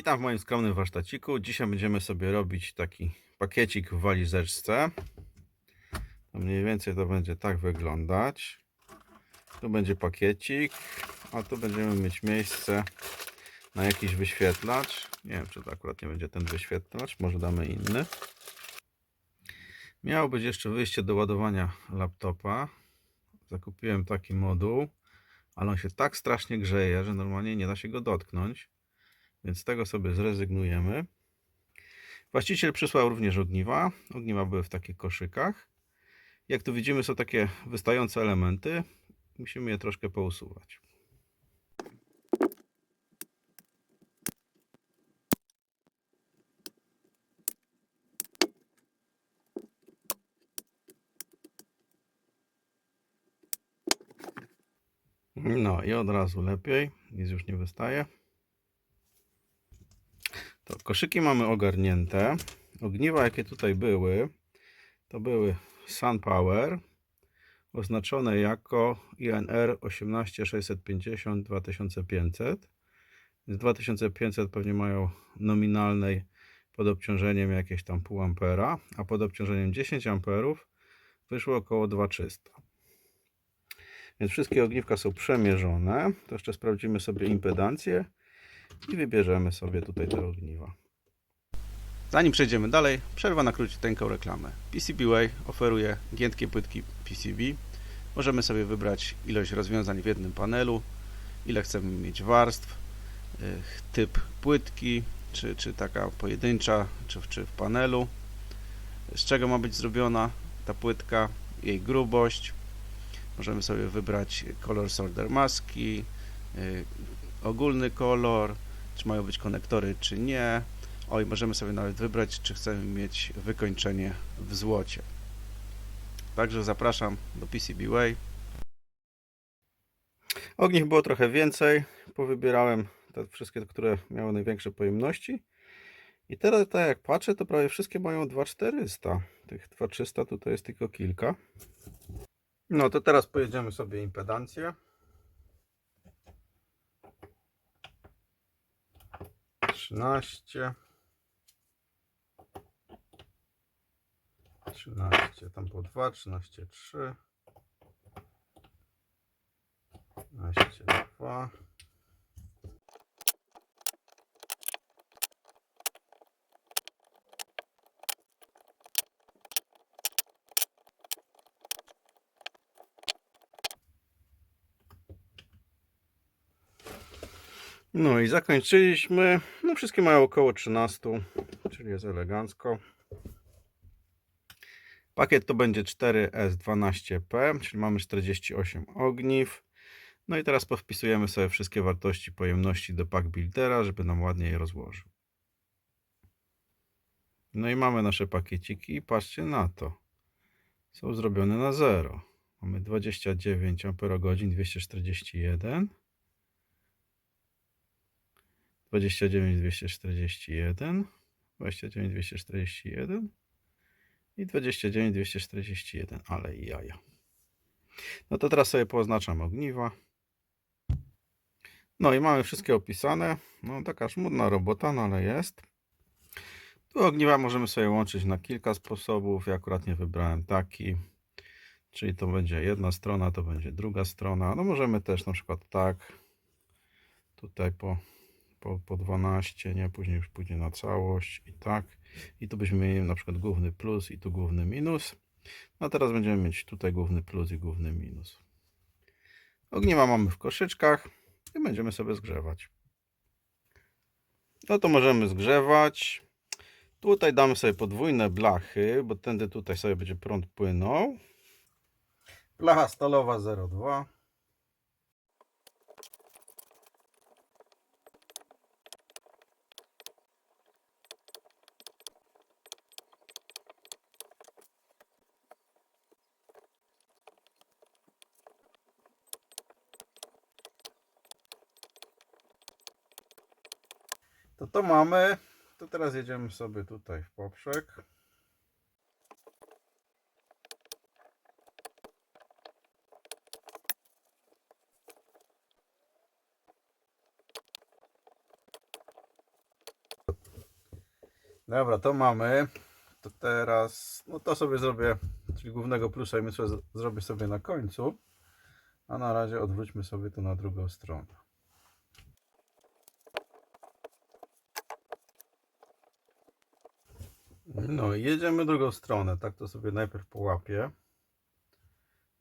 Witam w moim skromnym warsztaciku. Dzisiaj będziemy sobie robić taki pakiecik w walizeczce. Mniej więcej to będzie tak wyglądać. Tu będzie pakiecik, a tu będziemy mieć miejsce na jakiś wyświetlacz. Nie wiem, czy to akurat nie będzie ten wyświetlacz, może damy inny. Miało być jeszcze wyjście do ładowania laptopa. Zakupiłem taki moduł, ale on się tak strasznie grzeje, że normalnie nie da się go dotknąć. Więc z tego sobie zrezygnujemy. Właściciel przysłał również ogniwa. Ogniwa były w takich koszykach. Jak tu widzimy są takie wystające elementy. Musimy je troszkę pousuwać. No i od razu lepiej. Nic już nie wystaje. Koszyki mamy ogarnięte. Ogniwa, jakie tutaj były, to były SunPower, oznaczone jako INR 18650 2500. Z 2500 pewnie mają nominalnej pod obciążeniem jakieś tam pół ampera, a pod obciążeniem 10 amperów wyszło około 2300. Więc wszystkie ogniwka są przemierzone. To jeszcze sprawdzimy sobie impedancję i wybierzemy sobie tutaj te ogniwa. Zanim przejdziemy dalej, przerwa na króciuteńką reklamę. PCBWay oferuje giętkie płytki PCB. Możemy sobie wybrać ilość rozwiązań w jednym panelu, ile chcemy mieć warstw, y, typ płytki, czy, czy taka pojedyncza, czy, czy w panelu, z czego ma być zrobiona ta płytka, jej grubość. Możemy sobie wybrać kolor solder maski, y, ogólny kolor, czy mają być konektory, czy nie. Oj, możemy sobie nawet wybrać, czy chcemy mieć wykończenie w złocie. Także zapraszam do PCBWay. Ogniw było trochę więcej. Powybierałem te wszystkie, które miały największe pojemności. I teraz, tak jak patrzę, to prawie wszystkie mają 2400. Tych 2300 tutaj jest tylko kilka. No to teraz pojedziemy sobie impedancję. 13 13 tam po 2 13 3 13 2 No i zakończyliśmy. No wszystkie mają około 13, czyli jest elegancko. Pakiet to będzie 4S12P, czyli mamy 48 ogniw. No i teraz powpisujemy sobie wszystkie wartości pojemności do pack buildera, żeby nam ładnie je rozłożył. No i mamy nasze pakieciki i patrzcie na to. Są zrobione na zero. Mamy 29 Ah 241. 29 241, 29 241 i 29 241, ale i jaja. No to teraz sobie poznaczam ogniwa. No i mamy wszystkie opisane. No taka żmudna robota, no ale jest. Tu ogniwa możemy sobie łączyć na kilka sposobów. Ja akurat nie wybrałem taki. Czyli to będzie jedna strona, to będzie druga strona. No możemy też na przykład tak. Tutaj po po, po 12, nie? Później już na całość i tak. I tu byśmy mieli na przykład główny plus i tu główny minus. No a teraz będziemy mieć tutaj główny plus i główny minus. Ogniwa mamy w koszyczkach i będziemy sobie zgrzewać. No to możemy zgrzewać. Tutaj damy sobie podwójne blachy, bo tędy tutaj sobie będzie prąd płynął. Blacha stalowa 0,2. To to mamy. To teraz jedziemy sobie tutaj w poprzek. Dobra, to mamy. To teraz, no to sobie zrobię, czyli głównego plusa i myślę, zrobię sobie na końcu. A na razie odwróćmy sobie to na drugą stronę. No i jedziemy drugą stronę. Tak to sobie najpierw połapię,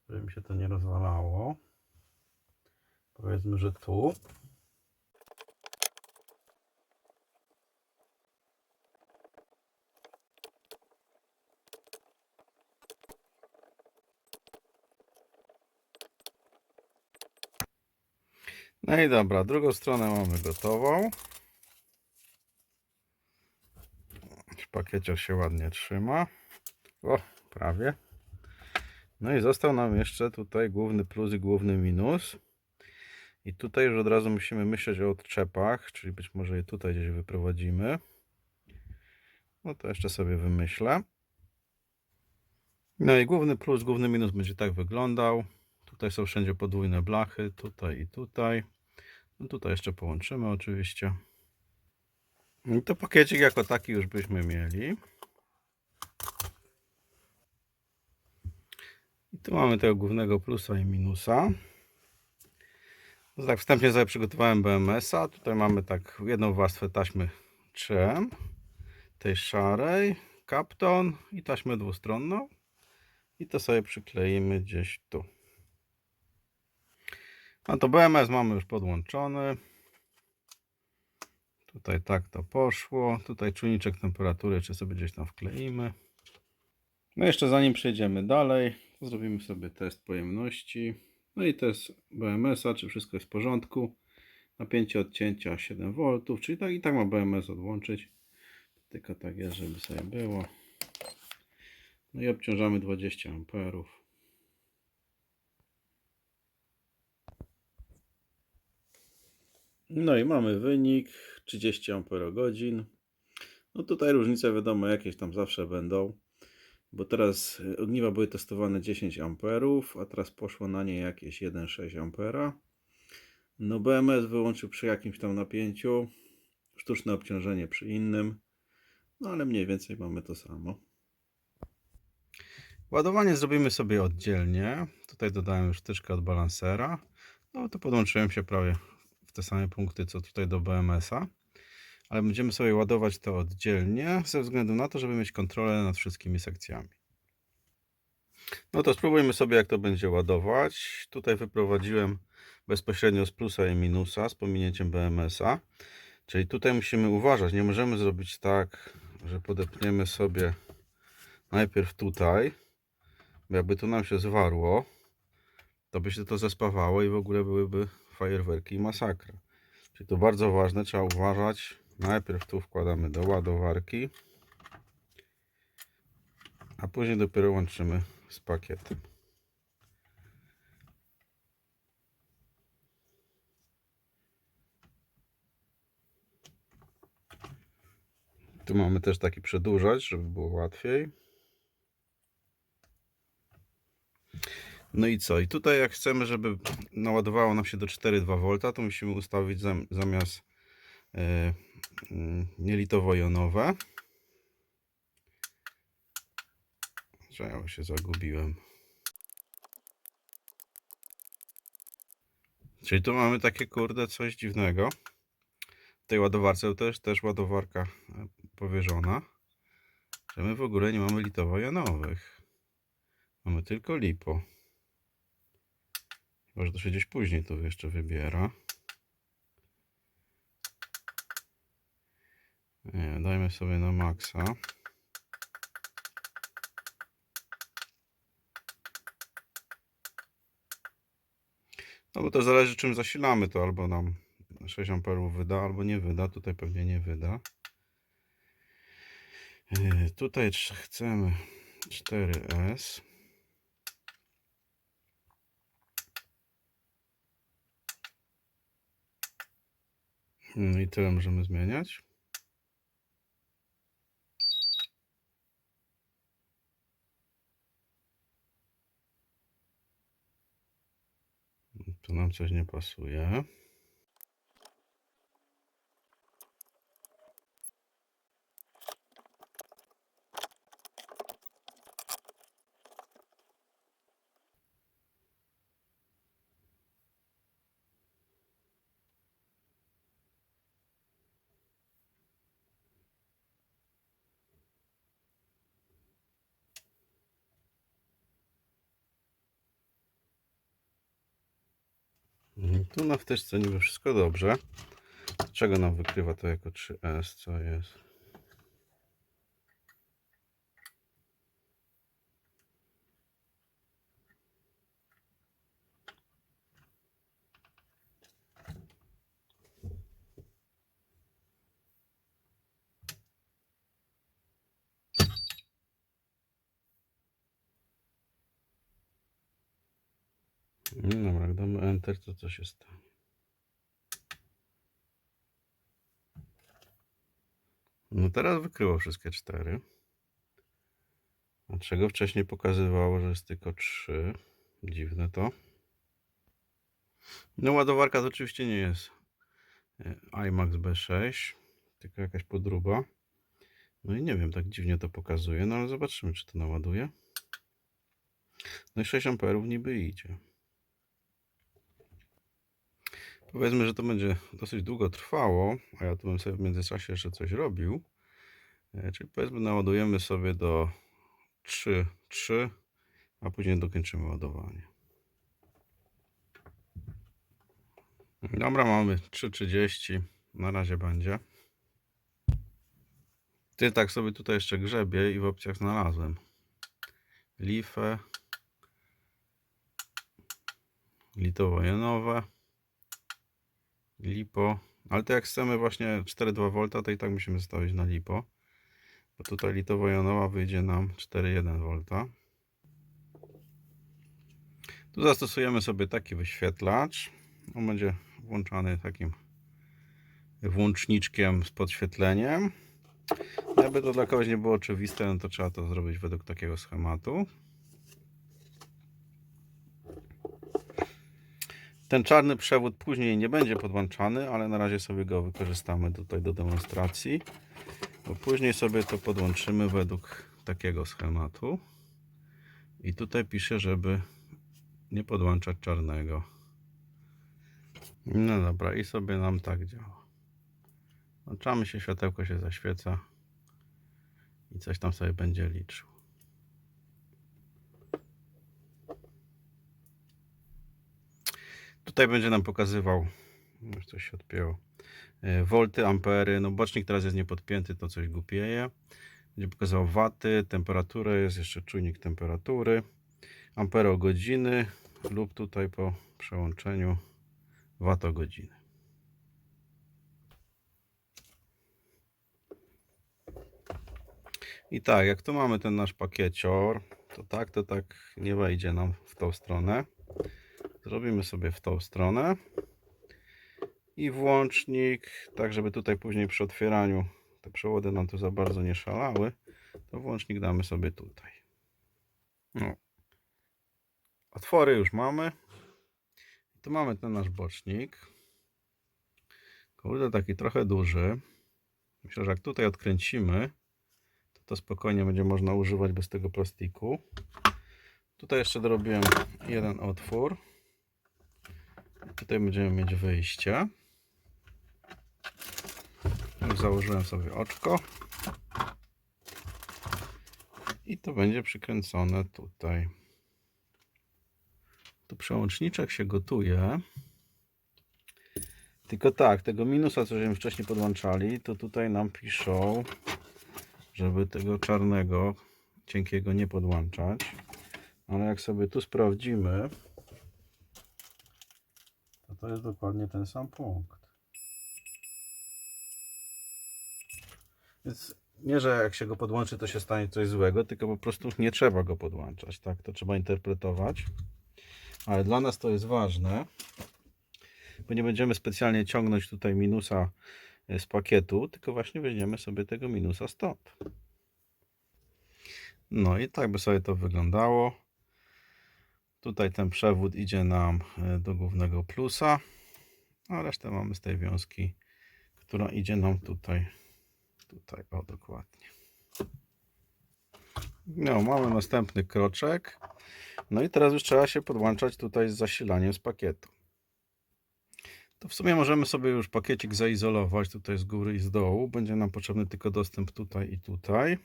żeby mi się to nie rozwalało. Powiedzmy, że tu. No i dobra, drugą stronę mamy gotową. Pakiecior się ładnie trzyma. O, prawie. No i został nam jeszcze tutaj główny plus i główny minus. I tutaj już od razu musimy myśleć o odczepach, czyli być może je tutaj gdzieś wyprowadzimy. No to jeszcze sobie wymyślę. No i główny plus, główny minus będzie tak wyglądał. Tutaj są wszędzie podwójne blachy, tutaj i tutaj. No tutaj jeszcze połączymy oczywiście. I to pakiecik jako taki już byśmy mieli. I tu mamy tego głównego plusa i minusa. No tak, wstępnie sobie przygotowałem BMS-a. Tutaj mamy tak jedną warstwę taśmy 3M, tej szarej, kapton i taśmę dwustronną. I to sobie przykleimy gdzieś tu. No to BMS mamy już podłączony. Tutaj tak to poszło. Tutaj czujniczek temperatury, czy sobie gdzieś tam wkleimy. No jeszcze zanim przejdziemy dalej, zrobimy sobie test pojemności. No i test BMS-a, czy wszystko jest w porządku. Napięcie odcięcia 7V, czyli tak i tak ma BMS odłączyć. Tylko tak jest, żeby sobie było. No i obciążamy 20 amperów. No i mamy wynik 30 Ah. No tutaj różnice wiadomo jakieś tam zawsze będą. Bo teraz y, ogniwa były testowane 10 amperów, a teraz poszło na nie jakieś 1,6 ampera. No BMS wyłączył przy jakimś tam napięciu, sztuczne obciążenie przy innym. No ale mniej więcej mamy to samo. Ładowanie zrobimy sobie oddzielnie. Tutaj dodałem już wtyczkę od balansera. No to podłączyłem się prawie w te same punkty co tutaj do BMS-a. Ale będziemy sobie ładować to oddzielnie ze względu na to, żeby mieć kontrolę nad wszystkimi sekcjami. No to spróbujmy sobie jak to będzie ładować. Tutaj wyprowadziłem bezpośrednio z plusa i minusa z pominięciem BMS-a. Czyli tutaj musimy uważać. Nie możemy zrobić tak, że podepniemy sobie najpierw tutaj. Bo jakby tu nam się zwarło, to by się to zespawało i w ogóle byłyby fajerwerki i masakra. Czyli to bardzo ważne, trzeba uważać. Najpierw tu wkładamy do ładowarki, a później dopiero łączymy z pakietem. Tu mamy też taki przedłużacz, żeby było łatwiej. No i co? I tutaj jak chcemy, żeby naładowało nam się do 4,2 V, to musimy ustawić zam, zamiast mm, nielitowo-jonowe. Że ja się zagubiłem. Czyli tu mamy takie kurde coś dziwnego. W tej ładowarce też, też ładowarka e, powierzona. Że my w ogóle nie mamy litowo-jonowych. Mamy tylko lipo. Może to się gdzieś później to jeszcze wybiera. Dajmy sobie na maksa. No bo to zależy czym zasilamy to albo nam 6 amperów wyda, albo nie wyda. Tutaj pewnie nie wyda. Yy, Tutaj chcemy 4S. No i tyle możemy zmieniać. Tu nam coś nie pasuje. Tu na wtyczce niby wszystko dobrze. Dlaczego nam wykrywa to jako 3S? Co jest? No Dobra, damy Enter, to co się stanie? No teraz wykryło wszystkie cztery. A czego wcześniej pokazywało, że jest tylko trzy? Dziwne to. No ładowarka to oczywiście nie jest e, iMax B6, tylko jakaś podróba. No i nie wiem, tak dziwnie to pokazuje, no ale zobaczymy, czy to naładuje. No i 6 amperów niby idzie. Powiedzmy, że to będzie dosyć długo trwało, a ja tu bym sobie w międzyczasie jeszcze coś robił. E, Czyli powiedzmy naładujemy sobie do 3, 3, a później dokończymy ładowanie. Dobra, mamy 3,30. Na razie będzie. Ty tak sobie tutaj jeszcze grzebię i w opcjach znalazłem. Lifę. Litowo-jonowe. Lipo. Ale to jak chcemy właśnie 4,2 V, to i tak musimy stawić na lipo. Bo tutaj litowo-jonowa wyjdzie nam 4,1 V. Tu zastosujemy sobie taki wyświetlacz. On będzie włączany takim włączniczkiem z podświetleniem. Jakby to dla kogoś nie było oczywiste, no to trzeba to zrobić według takiego schematu. Ten czarny przewód później nie będzie podłączany, ale na razie sobie go wykorzystamy tutaj do demonstracji. Bo później sobie to podłączymy według takiego schematu. I tutaj piszę, żeby nie podłączać czarnego. No dobra, i sobie nam tak działa. Włączamy się, światełko się zaświeca i coś tam sobie będzie liczył. Tutaj będzie nam pokazywał, już coś się odpięło, e, wolty, ampery. No bocznik teraz jest niepodpięty, to coś głupieje. Będzie pokazywał waty, temperaturę, jest jeszcze czujnik temperatury, ampero godziny lub tutaj po przełączeniu wato godziny. I tak, jak tu mamy ten nasz pakiecior, to tak, to tak nie wejdzie nam w tą stronę. Zrobimy sobie w tą stronę i włącznik, tak żeby tutaj później przy otwieraniu te przewody nam tu za bardzo nie szalały, to włącznik damy sobie tutaj. No. Otwory już mamy. Tu mamy ten nasz bocznik. Kurde, taki trochę duży. Myślę, że jak tutaj odkręcimy, to, to spokojnie będzie można używać bez tego plastiku. Tutaj jeszcze dorobiłem jeden otwór. Tutaj będziemy mieć wyjście. Już założyłem sobie oczko. I to będzie przykręcone tutaj. Tu przełączniczek się gotuje. Tylko tak, tego minusa, co żeśmy wcześniej podłączali, to tutaj nam piszą, żeby tego czarnego, cienkiego nie podłączać. Ale jak sobie tu sprawdzimy, to jest dokładnie ten sam punkt. Więc nie, że jak się go podłączy, to się stanie coś złego, tylko po prostu nie trzeba go podłączać. Tak, to trzeba interpretować. Ale dla nas to jest ważne, bo nie będziemy specjalnie ciągnąć tutaj minusa z pakietu, tylko właśnie weźmiemy sobie tego minusa stąd. No i tak by sobie to wyglądało. Tutaj ten przewód idzie nam e, do głównego plusa, a resztę mamy z tej wiązki, która idzie nam tutaj, tutaj, o dokładnie. No, mamy następny kroczek. No i teraz już trzeba się podłączać tutaj z zasilaniem z pakietu. To w sumie możemy sobie już pakiecik zaizolować tutaj z góry i z dołu. Będzie nam potrzebny tylko dostęp tutaj i tutaj.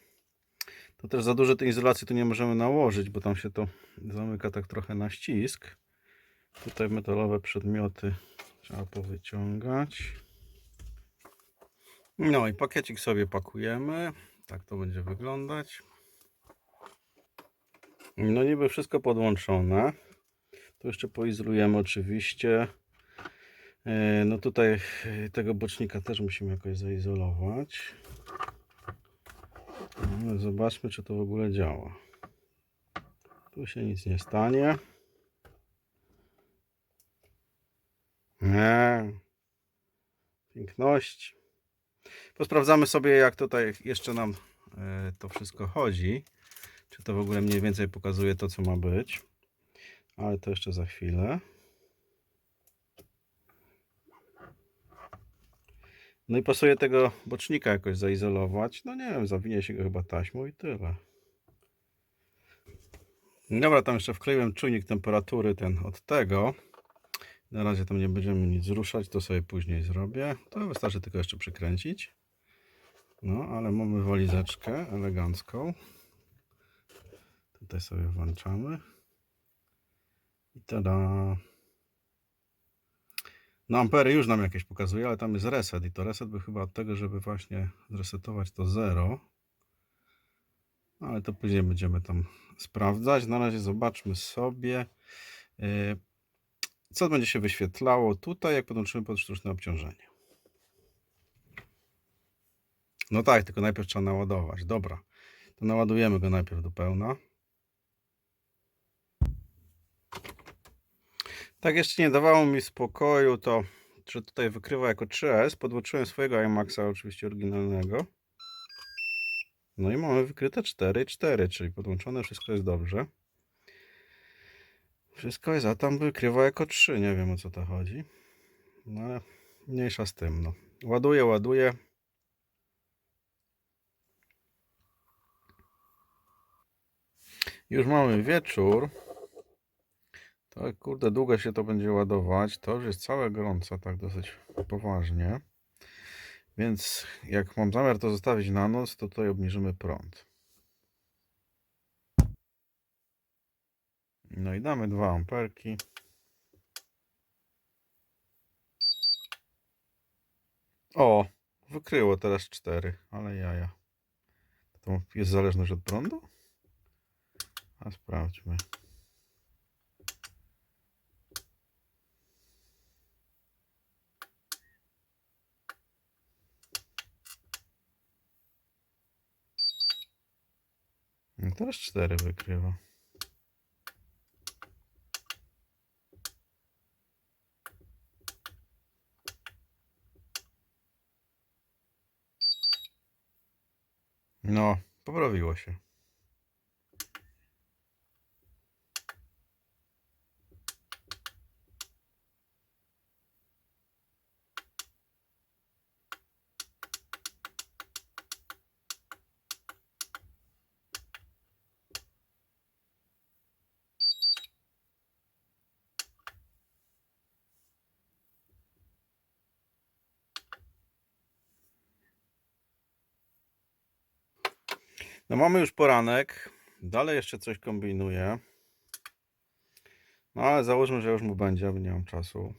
To też za dużo tej izolacji tu nie możemy nałożyć, bo tam się to zamyka tak trochę na ścisk. Tutaj metalowe przedmioty trzeba powyciągać. No i pakiecik sobie pakujemy. Tak to będzie wyglądać. No niby wszystko podłączone. Tu jeszcze poizolujemy oczywiście. E, No tutaj tego bocznika też musimy jakoś zaizolować. No, zobaczmy czy to w ogóle działa. Tu się nic nie stanie. Nie. Piękności. Posprawdzamy sobie jak tutaj jeszcze nam e, to wszystko chodzi. Czy to w ogóle mniej więcej pokazuje to co ma być. Ale to jeszcze za chwilę. No i pasuje tego bocznika jakoś zaizolować. No nie wiem, zawinie się go chyba taśmą i tyle. Dobra, tam jeszcze wkleiłem czujnik temperatury ten od tego. Na razie tam nie będziemy nic ruszać, to sobie później zrobię. To wystarczy tylko jeszcze przykręcić. No, ale mamy walizeczkę elegancką. Tutaj sobie włączamy. I tada. No ampery już nam jakieś pokazuje, ale tam jest reset i to reset był chyba od tego, żeby właśnie zresetować to 0. No, ale to później będziemy tam sprawdzać. Na razie zobaczmy sobie, yy, co będzie się wyświetlało tutaj, jak podłączymy pod sztuczne obciążenie. No tak, tylko najpierw trzeba naładować. Dobra, to naładujemy go najpierw do pełna. Tak jeszcze nie dawało mi spokoju to, że tutaj wykrywa jako 3S. Podłączyłem swojego iMaxa, oczywiście oryginalnego. No i mamy wykryte 4 4, czyli podłączone, wszystko jest dobrze. Wszystko jest, a tam wykrywa jako 3, nie wiem o co to chodzi. No ale mniejsza z tym, no. Ładuję, ładuję. Już mamy wieczór. Tak, kurde, długo się to będzie ładować. To już jest całe gorąco, tak dosyć poważnie. Więc jak mam zamiar to zostawić na noc, to tutaj obniżymy prąd. No i damy 2 amperki. O, wykryło teraz 4, ale jaja. To jest zależność od prądu? A sprawdźmy. Teraz 4 wykrywa. No, poprawiło się. No mamy już poranek. Dalej jeszcze coś kombinuję. No ale załóżmy, że już mu będzie, bo nie mam czasu.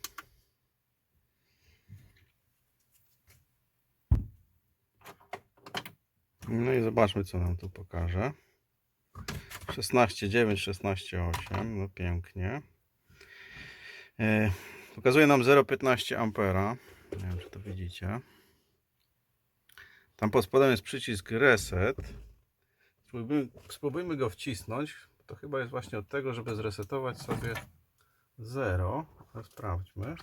No i zobaczmy, co nam tu pokaże. 16,9, 16,8. No pięknie. E, Pokazuje nam 0,15 ampera. Nie wiem, czy to widzicie. Tam pod spodem jest przycisk reset. Spróbujmy, spróbujmy go wcisnąć. To chyba jest właśnie od tego, żeby zresetować sobie 0. Ale Sprawdźmy.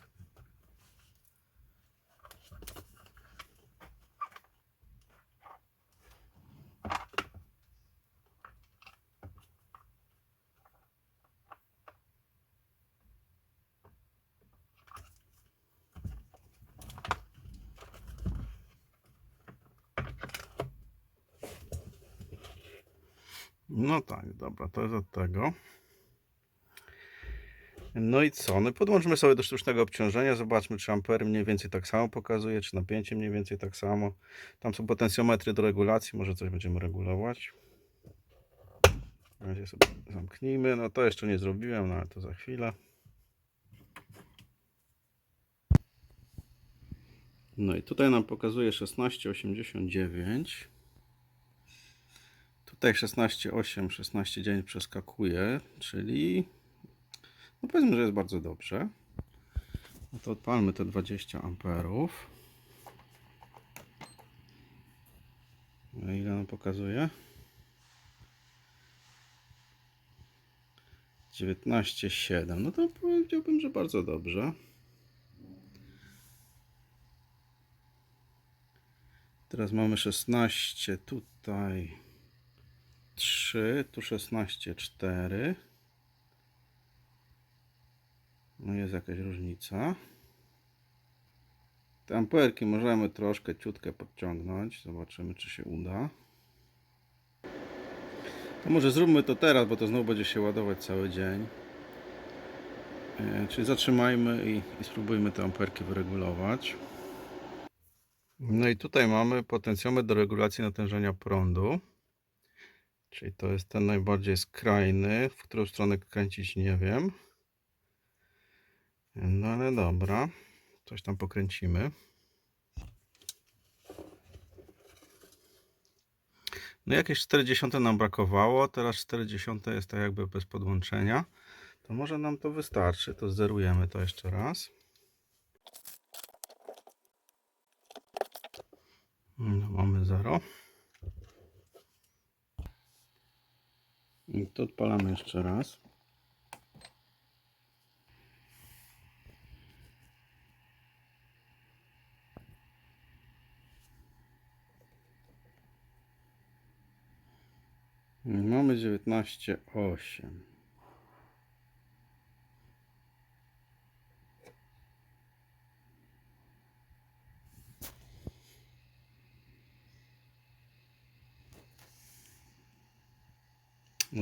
No tak, dobra, to jest od tego. No i co? No podłączmy sobie do sztucznego obciążenia, zobaczmy czy ampery mniej więcej tak samo pokazuje, czy napięcie mniej więcej tak samo. Tam są potencjometry do regulacji, może coś będziemy regulować. Razie sobie zamknijmy. No to jeszcze nie zrobiłem, no ale to za chwilę. No i tutaj nam pokazuje 1689. Tutaj 16,8, 16,9 przeskakuje, czyli no powiedzmy, że jest bardzo dobrze. No to odpalmy te 20 amperów. No ile nam pokazuje? 19,7. No to powiedziałbym, że bardzo dobrze. Teraz mamy 16 tutaj 3, tu 16 4. No jest jakaś różnica. Te amperki możemy troszkę ciutkę podciągnąć. Zobaczymy czy się uda. To może zróbmy to teraz, bo to znowu będzie się ładować cały dzień. E, Czyli zatrzymajmy i, i spróbujmy te amperki wyregulować. No i tutaj mamy potencjometr do regulacji natężenia prądu. Czyli to jest ten najbardziej skrajny, w którą stronę kręcić nie wiem. No ale dobra, coś tam pokręcimy. No jakieś 40 nam brakowało, teraz 40 jest tak jakby bez podłączenia. To może nam to wystarczy, to zerujemy to jeszcze raz. No, mamy 0. I to odpalamy jeszcze raz. Mamy 19,8.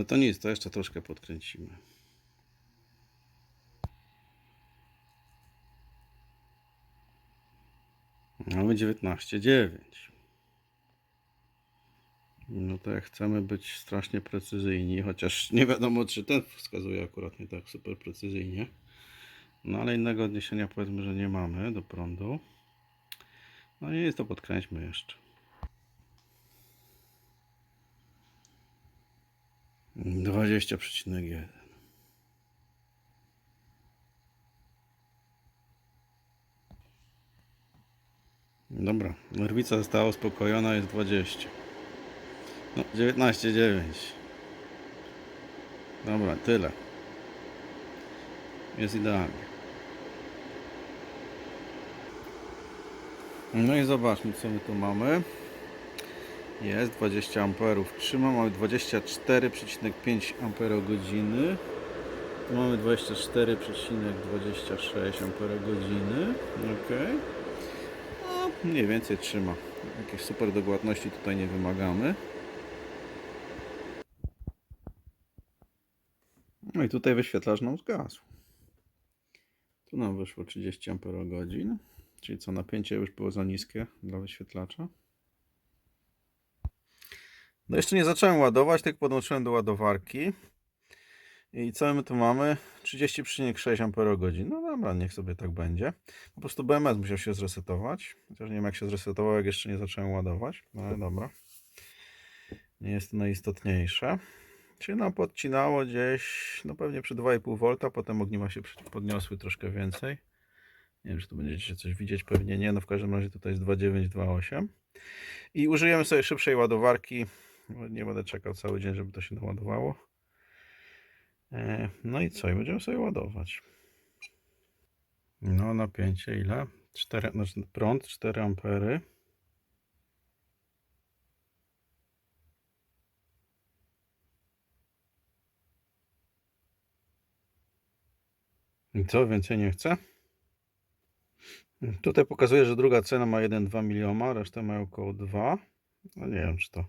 No to nic, to jeszcze troszkę podkręcimy. Mamy 19,9. No to jak chcemy być strasznie precyzyjni, chociaż nie wiadomo czy ten wskazuje akurat nie tak super precyzyjnie. No ale innego odniesienia powiedzmy, że nie mamy do prądu. No i jest to podkręćmy jeszcze. 20,1 Dobra, nerwica została uspokojona, jest 20. No, 19,9. Dobra, tyle. Jest idealnie. No i zobaczmy, co my tu mamy. Jest 20 amperów. Trzyma, mamy 24,5 amperogodziny. Tu mamy 24,26 amperogodziny. Ok. No, mniej więcej trzyma. Jakiejś super dokładności tutaj nie wymagamy. No i tutaj wyświetlacz nam zgasł. Tu nam wyszło 30 amperogodzin. Czyli co, napięcie już było za niskie dla wyświetlacza. No jeszcze nie zacząłem ładować, tylko podłączyłem do ładowarki. I co my tu mamy? 30,6 Ah. No dobra, niech sobie tak będzie. Po prostu BMS musiał się zresetować. Chociaż nie wiem jak się zresetował, jak jeszcze nie zacząłem ładować. No ale dobra. Nie jest to najistotniejsze. Czyli nam podcinało gdzieś, no pewnie przy 2,5 V, potem ogniwa się podniosły troszkę więcej. Nie wiem, czy tu będziecie coś widzieć, pewnie nie. No w każdym razie tutaj jest 2,9, 2,8. I użyjemy sobie szybszej ładowarki. Bo Nie będę czekał cały dzień, żeby to się naładowało. E, No i co? I będziemy sobie ładować. No napięcie ile? 4, znaczy prąd 4 ampery. I co? Więcej nie chcę? Tutaj pokazuje, że druga cena ma 1,2 miliona, resztę ma około 2. No nie wiem, czy to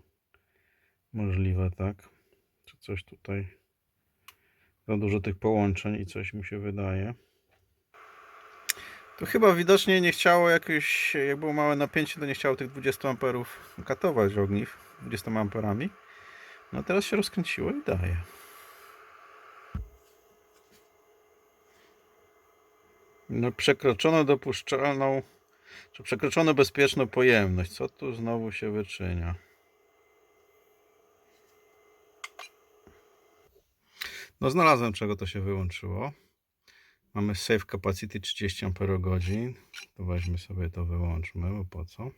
możliwe, tak? Czy coś tutaj za dużo tych połączeń i coś mi się wydaje. To chyba widocznie nie chciało jakieś, jak było małe napięcie, to nie chciało tych 20 amperów katować ogniw 20 amperami. No teraz się rozkręciło i daje. No, przekroczono dopuszczalną Czy przekroczono bezpieczną pojemność? Co tu znowu się wyczynia? No znalazłem czego to się wyłączyło. Mamy save capacity 30 Ah. To weźmy sobie to wyłączmy, bo po co?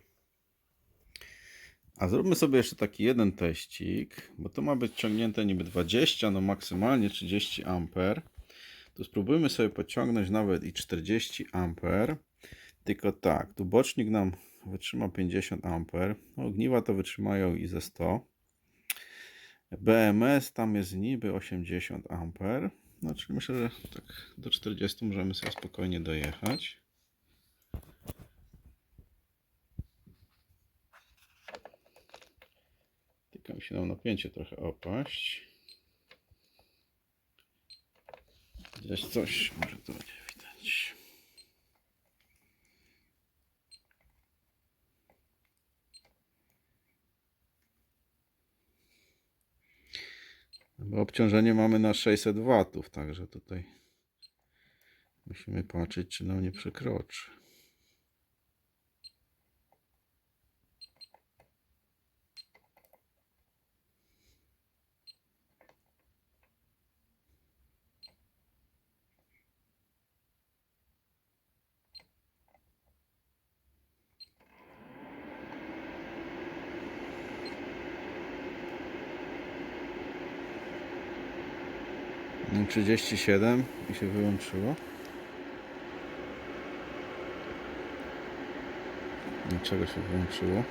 A zróbmy sobie jeszcze taki jeden teścik, bo to ma być ciągnięte niby 20, no maksymalnie 30 A. Tu spróbujmy sobie pociągnąć nawet i 40 A. Tylko tak, tu bocznik nam wytrzyma 50 A. No, ogniwa to wytrzymają i ze 100. BMS tam jest niby 80 A. No, czyli myślę, że tak do 40 możemy sobie spokojnie dojechać. Tylko mi się nam napięcie trochę opaść. Gdzieś coś może tu będzie widać. Obciążenie mamy na 600 watów, także tutaj musimy patrzeć, czy nam nie przekroczy. 37 i się wyłączyło. Dlaczego się wyłączyło?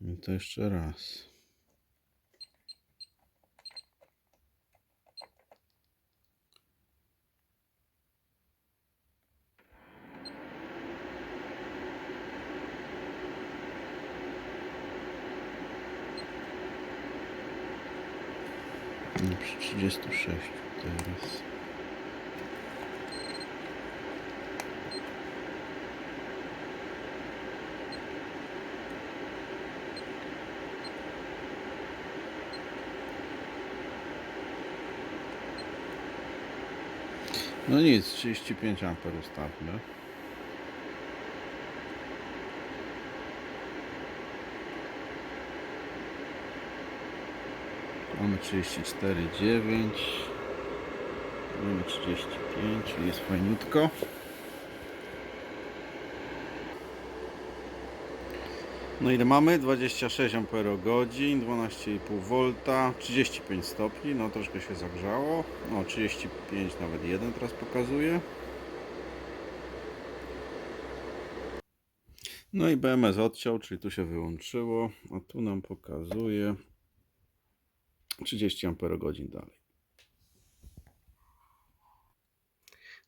I to jeszcze raz. No, przy 36 teraz. No nic, 35 amper ustawmy. Mamy 34,9 Mamy 35, czyli jest fajniutko. No ile mamy? 26 Ah, 12,5 V, 35 stopni, no troszkę się zagrzało. No 35 nawet 1 teraz pokazuje. No i BMS odciął, czyli tu się wyłączyło, a tu nam pokazuje 30 Ah dalej.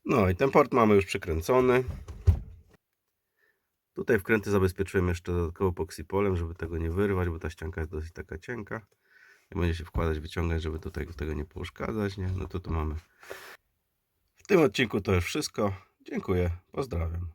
No i ten port mamy już przykręcony. Tutaj wkręty zabezpieczyłem jeszcze dodatkowo poksipolem, żeby tego nie wyrwać, bo ta ścianka jest dosyć taka cienka. I będzie się wkładać, wyciągać, żeby tutaj tego nie pouszkadzać. Nie? No to tu mamy. W tym odcinku to już wszystko. Dziękuję. Pozdrawiam.